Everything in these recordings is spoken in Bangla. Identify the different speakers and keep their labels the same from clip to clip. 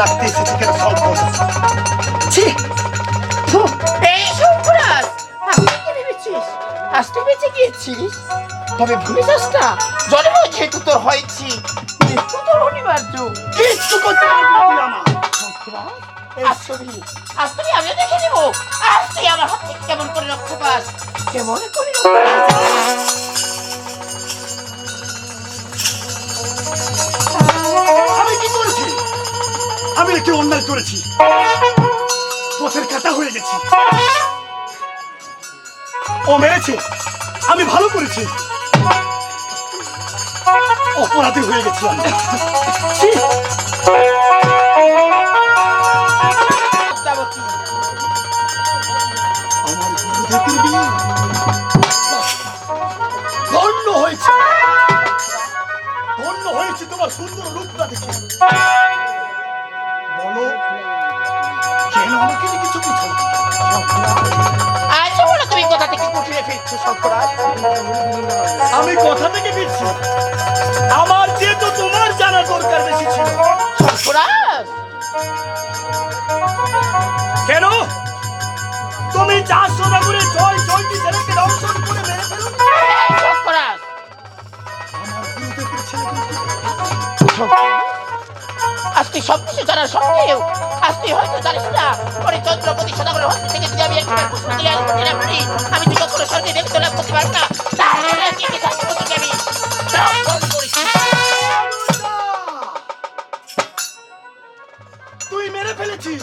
Speaker 1: রাখতে এসেছি কেন সম্পদ ছি
Speaker 2: এই ভেবেছিস? আজকে বেঁচে গিয়েছিস? তবে ভুলে যাস না জন্ম যেহেতু তোর হয়েছি। মৃত্যু তোর অনিবার্য।
Speaker 1: কিচ্ছু করতে পারবি না আমার
Speaker 2: আজ তুমি আজ তুমি আমিও দেখে নেব। আজ তুই আমার হাত থেকে কেমন করে রক্ষা পাস? কেমন করে রক্ষা পাস?
Speaker 1: করেছি। পথের কাটা হয়ে গেছি। ও মেরেছে। আমি ভালো করেছি। অপরাধী হয়ে গেছি আমি। তোমার সুন্দর রূপটা দেখে। বলো কেন আমাকে নিয়ে কিছু কিছু
Speaker 2: আজ বলো তুমি কোথা থেকে? কুটিরে ফিরছো শঙ্করাজ
Speaker 1: আমি কথা থেকে ফিরছি? আমার যেহেতু তোমার জানা দরকার বেশি ছিল। কেন? তুমি চার করে ছয় ছয়টি ছেলেকে দর্শন করে মেরে ফেলো।
Speaker 2: আজ তুই সব কিছু জানার সত্ত্বেও আজ তুই হয়তো জানিস না। পরে চন্দ্রপতি সদাগরের হস্ত থেকে যদি আমি একটা পুষ্প দিয়ে ফেলি আমি তুই কখনো স্বর্গে দেখতে লাভ করতে পারব না? তাহলে কি কি থাকতে আমি
Speaker 1: তুই মেরে ফেলেছিস।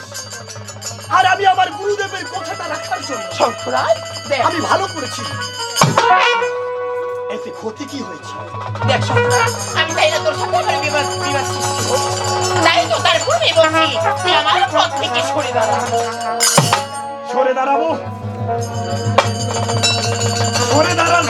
Speaker 1: আর আমি আমার গুরুদেবের কথাটা রাখার জন্য
Speaker 2: শঙ্করাজ
Speaker 1: আমি ভালো করেছি। এতে ক্ষতি কি হয়েছে?
Speaker 2: দেখ শঙ্করাজ আমি চাই না তোর সাথে বিবাদ বিবাদ আমার পথ সরে দাঁড়া
Speaker 1: সরে দাঁড়াবো সরে দাঁড়ার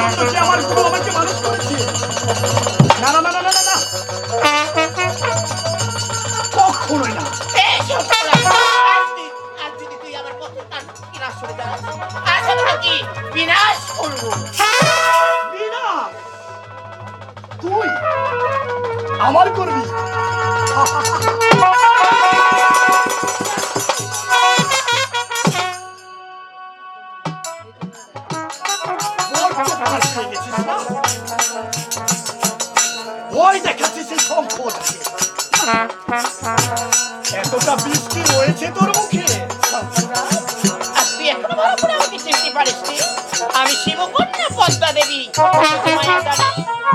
Speaker 2: তুই আমার করবি?
Speaker 1: ভয় দেখাচ্ছিস এই সম্পদকে
Speaker 2: পদ্মা দেবী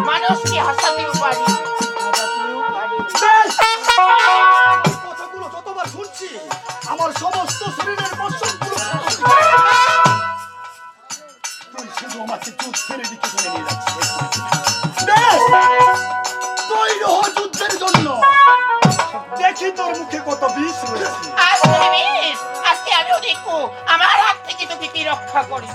Speaker 2: মানুষকে হাসাতেও পারি?
Speaker 1: আমার
Speaker 2: হাত থেকে তোকে কি রক্ষা করি?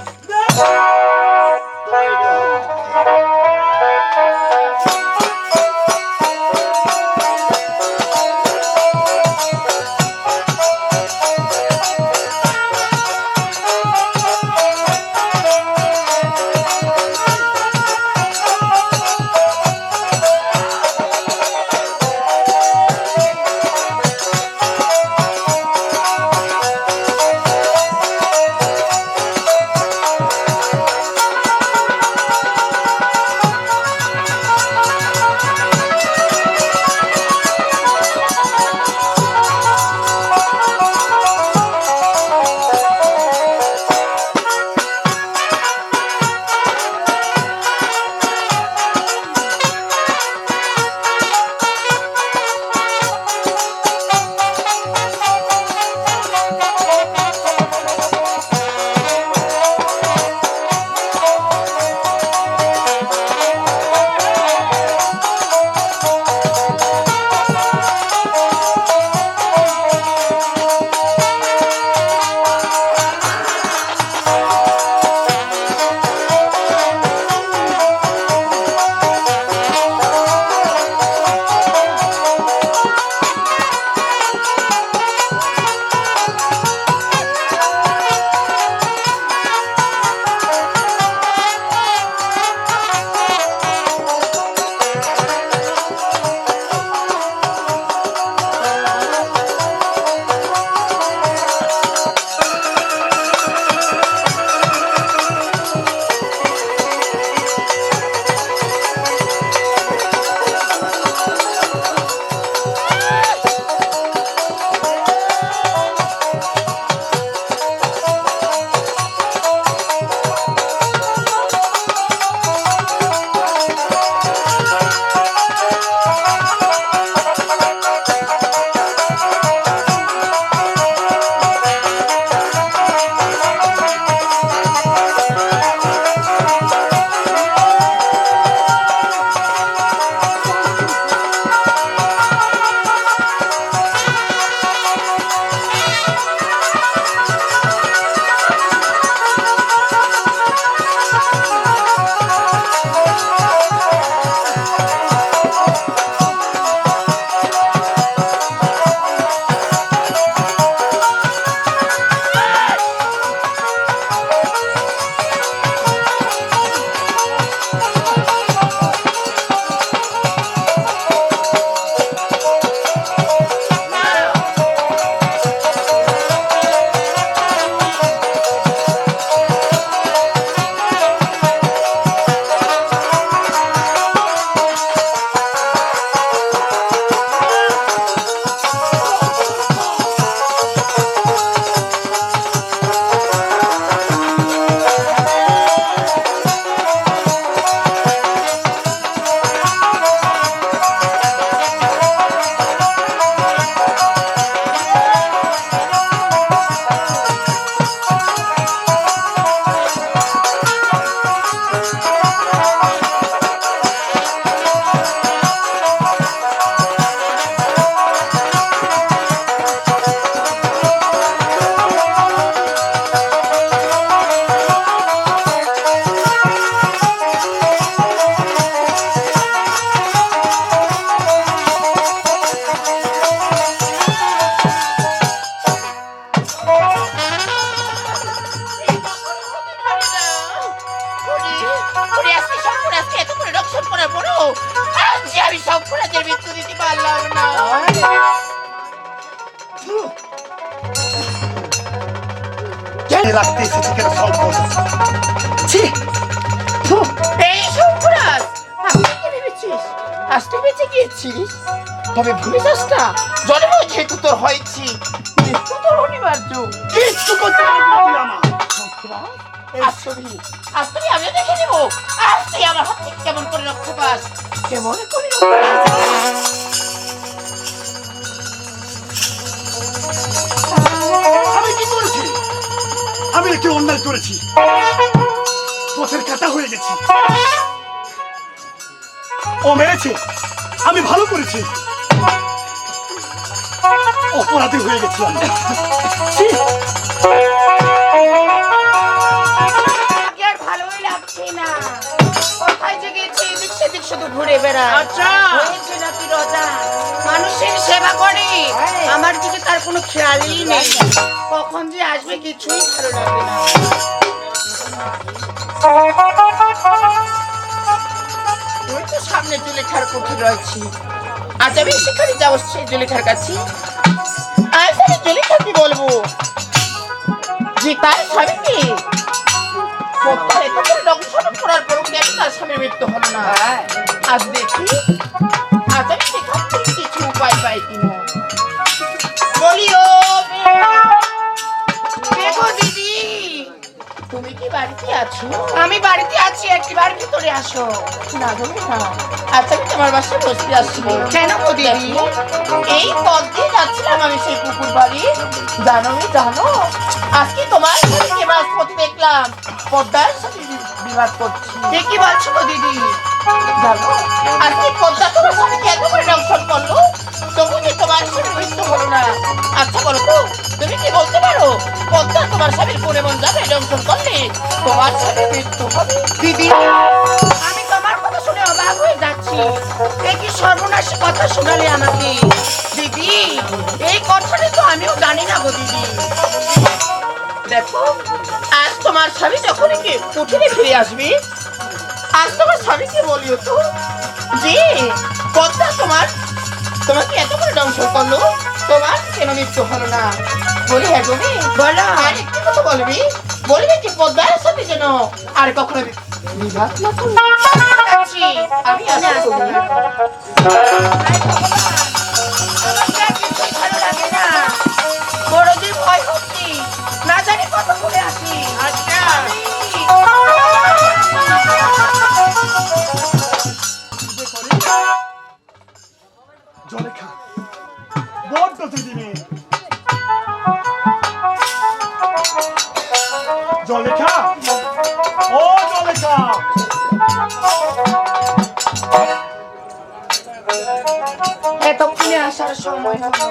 Speaker 2: বেঁচে গিয়েছিস? তবে ভুলে যাস না জন্ম যেহেতু তোর হয়েছি মৃত্যু তোর অনিবার্য।
Speaker 1: কিচ্ছু করতে পারবি আমার।
Speaker 2: আজ তুমি আজ তুমি আমিও দেখে নেব। আজ তুই আমার হাত থেকে কেমন করে রক্ষা পাস? কেমন করে
Speaker 1: আমি কি করেছি? আমি একটি অন্যায় করেছি। পথের কাটা হয়ে গেছি। ও মেরেছে। আমি ভালো করেছি। অপরাধী হয়ে গেছি
Speaker 3: ভালোই লাগছে না। কোথায় যে গেছে এদিক সেদিক শুধু ঘুরে বেড়ায়
Speaker 2: আচ্ছা।
Speaker 3: হয়েছে নাকি রজা? মানুষের সেবা করে। আমার দিকে তার কোনো খেয়ালই নেই। কখন যে আসবে কিছুই ভালো লাগবে না।
Speaker 2: জুলেখার রয়েছি। আজ আমি সেখানে যাব সেই জুলেখার কাছে। আজ আমি জুলেখাকে বলব যে তার স্বামীকে দংশন করার পরও তার স্বামীর মৃত্যু হলো না? আজ দেখি আছো?
Speaker 3: আমি বাড়িতে আছি একবার ভিতরে আসো।
Speaker 2: না তুমি না আচ্ছা আমি তোমার বাসায় বসতে আসব
Speaker 3: কেন দিদি?
Speaker 2: এই পথ দিয়ে যাচ্ছিলাম আমি সেই পুকুর বাড়ি জানো জানো? আজকে তোমার ছেলেকে রাজপথে দেখলাম। পদ্মার সাথে বিবাদ করছি।
Speaker 3: কি বলছো দিদি?
Speaker 2: জানো আজকে পদ্মা তোমার সাথে করে দংশন করল হলো না। আচ্ছা বলো তো তুমি কি বলতে পারো? পদ্মা তোমার স্বামীর কোনে মন যাবে দংশন করলে? তোমার সাথে মৃত্যু হবে।
Speaker 3: দিদি আমি তোমার কথা শুনে অবাক হয়ে যাচ্ছি। এ কি সর্বনাশী কথা শোনালে আমাকে? দিদি এই কথাটা তো আমিও জানি না গো দিদি।
Speaker 2: দেখো আজ তোমার স্বামী যখন কি উঠিনে ফিরে আসবে আজ তোমার স্বামীকে বলিও তো যে পদ্মা তোমার তোমাকে এত করে ধ্বংস করল? তোমার কেন মৃত্যু হলো না? বলি হ্যাঁ তুমি।
Speaker 3: বলো।
Speaker 2: আর একটু কথা বলবি বলবি যে পদ্মার সাথে যেন আর কখনো বিবাদ না করি। আমি আসব
Speaker 3: এতক্ষণে আসার সময়। হলো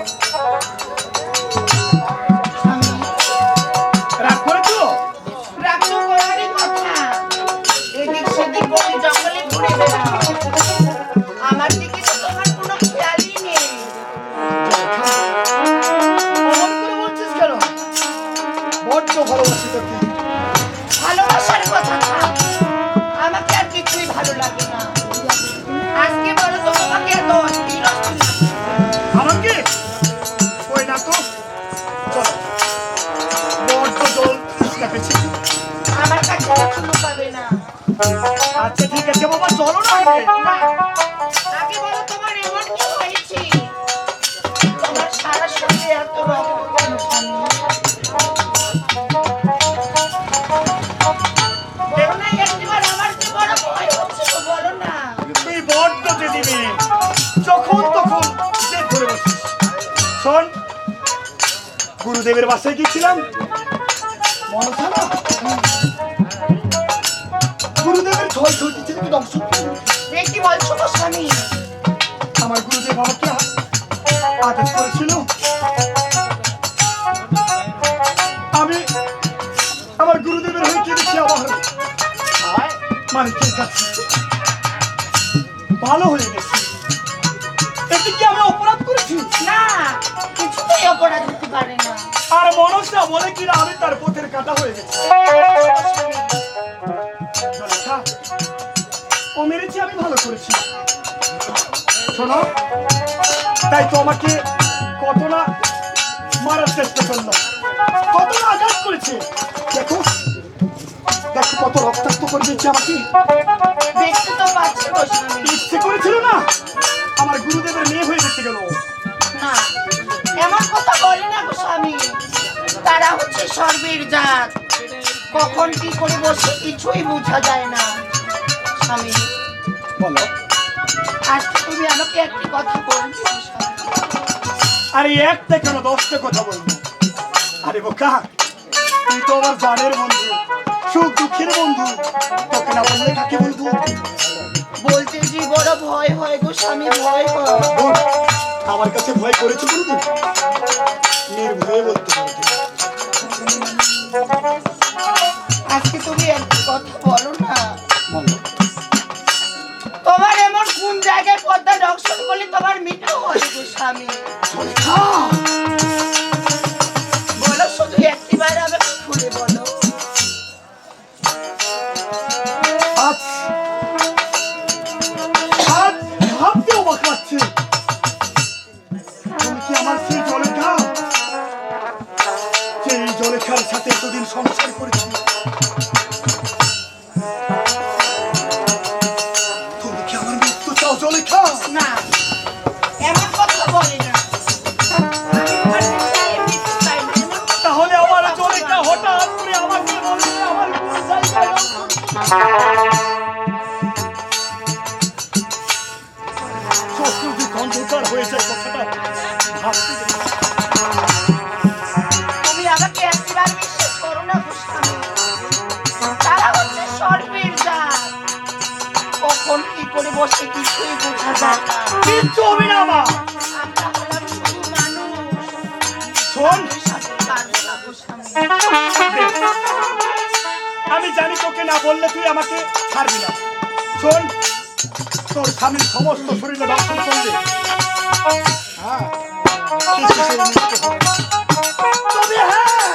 Speaker 1: আচ্ছা ঠিক আছে বাবা চলো না আগে।
Speaker 3: বলো তোমার এমন কি হয়েছে? তোমার সারা শরীরে এত রক্ত কেন
Speaker 1: গুরুদেবের বাসায় গিয়েছিলাম। মনে? গুরুদেবের ছয় ছয়টি ছেলেকে।
Speaker 3: এ কি বলছো গো স্বামী।
Speaker 1: আমার গুরুদেব আমাকে আদেশ করেছিল। আমি আমার গুরুদেবের হয়ে কেঁদেছি আবার মানিকের কাছে। ভালো হয়ে গেছি। এতে কি আমি অপরাধ করেছি?
Speaker 3: না কিছুতেই অপরাধ হতে পারে না।
Speaker 1: আর মনসা বলে কিনা আমি তার পথের কাটা হয়ে গেছি। তাই তো আমাকে কত না মারার চেষ্টা করল। কত না আঘাত করেছে। দেখো দেখো কত রক্তাক্ত করে দিচ্ছে আমাকে। ইচ্ছে করেছিল না? আমার গুরুদেবের মেয়ে হয়ে যেতে গেল।
Speaker 3: না এমন কথা বলে না গো স্বামী তারা হচ্ছে সর্বের জাত। কখন কি করে বসে কিছুই বোঝা যায় না। স্বামী
Speaker 1: বলো।
Speaker 3: আজকে তুমি আমাকে একটি কথা স্বামী?
Speaker 1: আরে একটা কেন দশটা কথা বলব। আরে বোকা তুই তো আমার জানের বন্ধু সুখ দুঃখের বন্ধু তোকে না বললে কাকে বলব?
Speaker 3: বলতে যে বড় ভয় হয় গো স্বামী ভয় হয়।
Speaker 1: আমার কাছে ভয় করেছ বন্ধু নির্ভয়ে বলতে জলেখার সাথে এতদিন সংসার করেছি।
Speaker 3: বসে বোঝা
Speaker 1: আমি জানি তোকে না বললে তুই আমাকে ছাড়বি না। শোন তোর স্বামীর সমস্ত শরীরে দর্শন করলে হ্যাঁ। তবে হ্যাঁ,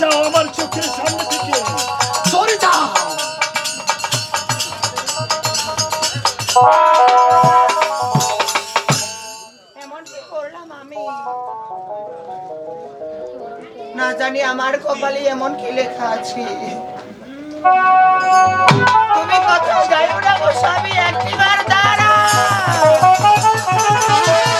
Speaker 1: যাও আমার চোখের সামনে থেকে। সরে যাও।
Speaker 3: না জানি আমার কপালে এমন কি লেখা আছে। তুমি কোথাও যাইও না গো একটিবার